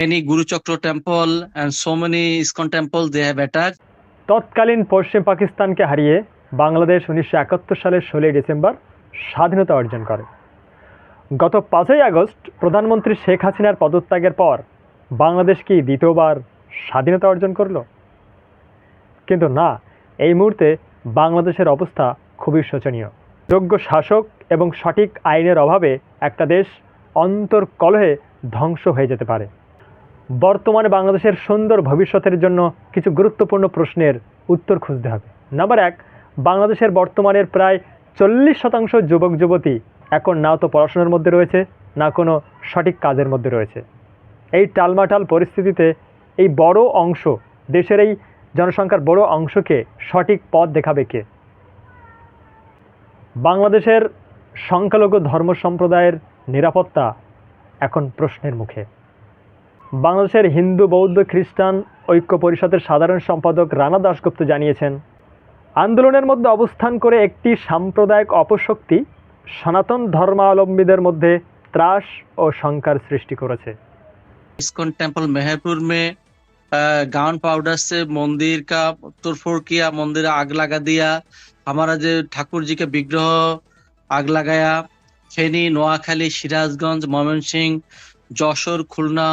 Guru Chakra temple and so many ISKCON temples they have attacked. তৎকালীন পশ্চিম পাকিস্তানকে হারিয়ে বাংলাদেশ উনিশশো একাত্তর সালের ষোলোই ডিসেম্বর স্বাধীনতা অর্জন করে। গত পাঁচই আগস্ট প্রধানমন্ত্রী শেখ হাসিনার পদত্যাগের পর বাংলাদেশ কি দ্বিতীয়বার স্বাধীনতা অর্জন করল? কিন্তু না, এই মুহূর্তে বাংলাদেশের অবস্থা খুবই শোচনীয়। যোগ্য শাসক এবং সঠিক আইনের অভাবে একটা দেশ অন্তর্কলহে ধ্বংস হয়ে যেতে পারে। বর্তমানে বাংলাদেশের সুন্দর ভবিষ্যতের জন্য কিছু গুরুত্বপূর্ণ প্রশ্নের উত্তর খুঁজতে হবে। নাম্বার এক, বাংলাদেশের বর্তমানের প্রায় চল্লিশ শতাংশ যুবক, যুবতী এখন না তো পড়াশোনার মধ্যে রয়েছে, না কোনো সঠিক কাজের মধ্যে রয়েছে। এই টালমাটাল পরিস্থিতিতে এই বড় অংশ, দেশের এই জনসংখ্যার বড় অংশকে সঠিক পথ দেখাবে কে? বাংলাদেশের সংখ্যালঘু ধর্ম সম্প্রদায়ের নিরাপত্তা এখন প্রশ্নের মুখে। বাংলাদেশের হিন্দু বৌদ্ধ খ্রিস্টান ঐক্য পরিষদের সাধারণ সম্পাদক রানা দাশগুপ্ত জানিয়েছেন আন্দোলনের মধ্যে অবস্থান করে একটি সাম্প্রদায়িক অপশক্তি সনাতন ধর্মাবলম্বীদের মধ্যে ত্রাস ও শঙ্কার সৃষ্টি করেছে ISKCON टेम्पल मेहरपुर में गाउन पाउडर से मंदिर का तोड़फोड़ किया मंदिर आग लगा दिया हमारा जो ठाकुर जी के विग्रह आग लगाया फेनी Noakhali Sirajganj Mymensingh Jessore Khulna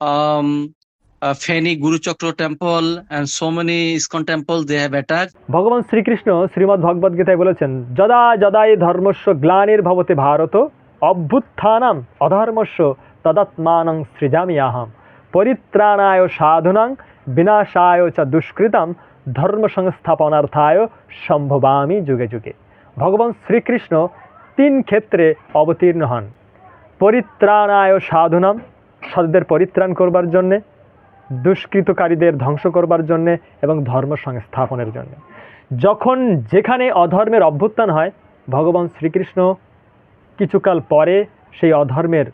um, uh, Feni গুরুচক্র temple and so many ISKCON temples they have attacked. ভগবান শ্রীকৃষ্ণ শ্রীমদ্ ভগবদ গীতায় বলেছেন যদা যদাই ধর্মস্য গ্লানির ভবতে ভারত অভ্যুত্থানাম অধর্মস্য তদাত্মানং সৃজামি আহম পরিত্রাণায় সাধুনাং বিনাশায় চ দুষ্কৃতাম ধর্ম সংস্থাপনার্থায় সম্ভবামি যুগে যুগে। ভগবান শ্রীকৃষ্ণ তিন ক্ষেত্রে অবতীর্ণ হন। পরিত্রাণায় সাধুনাম সদদের পরিত্রাণ করবার জন্যে, দুষ্কৃতকারীদের ধ্বংস করবার জন্যে এবং ধর্ম সংস্থাপনের জন্য। যখন যেখানে অধর্মের অভ্যুত্থান হয়, ভগবান শ্রীকৃষ্ণ কিছুকাল পরে সেই অধর্মের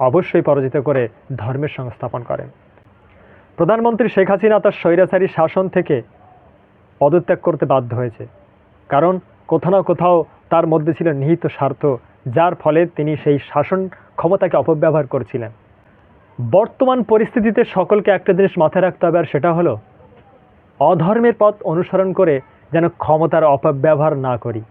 অবশ্যই পরাজিত করে ধর্মের সংস্থাপন করেন। প্রধানমন্ত্রী শেখ হাসিনা তার স্বৈরাচারী শাসন থেকে পদত্যাগ করতে বাধ্য হয়েছে। কারণ কোথাও না কোথাও তার মধ্যে ছিল নিহিত স্বার্থ যার ফলে তিনি সেই শাসন ক্ষমতাকে অপব্যবহার করছিলেন। বর্তমান পরিস্থিতিতে সকলকে একটা জিনিস মাথায় রাখতে হবে, আর সেটা হলো অধর্মের পথ অনুসরণ করে যেন ক্ষমতার অপব্যবহার না করি।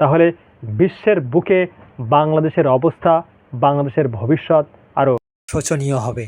তাহলে বিশ্বের বুকে বাংলাদেশের অবস্থা, বাংলাদেশের ভবিষ্যৎ আরও শোচনীয় হবে।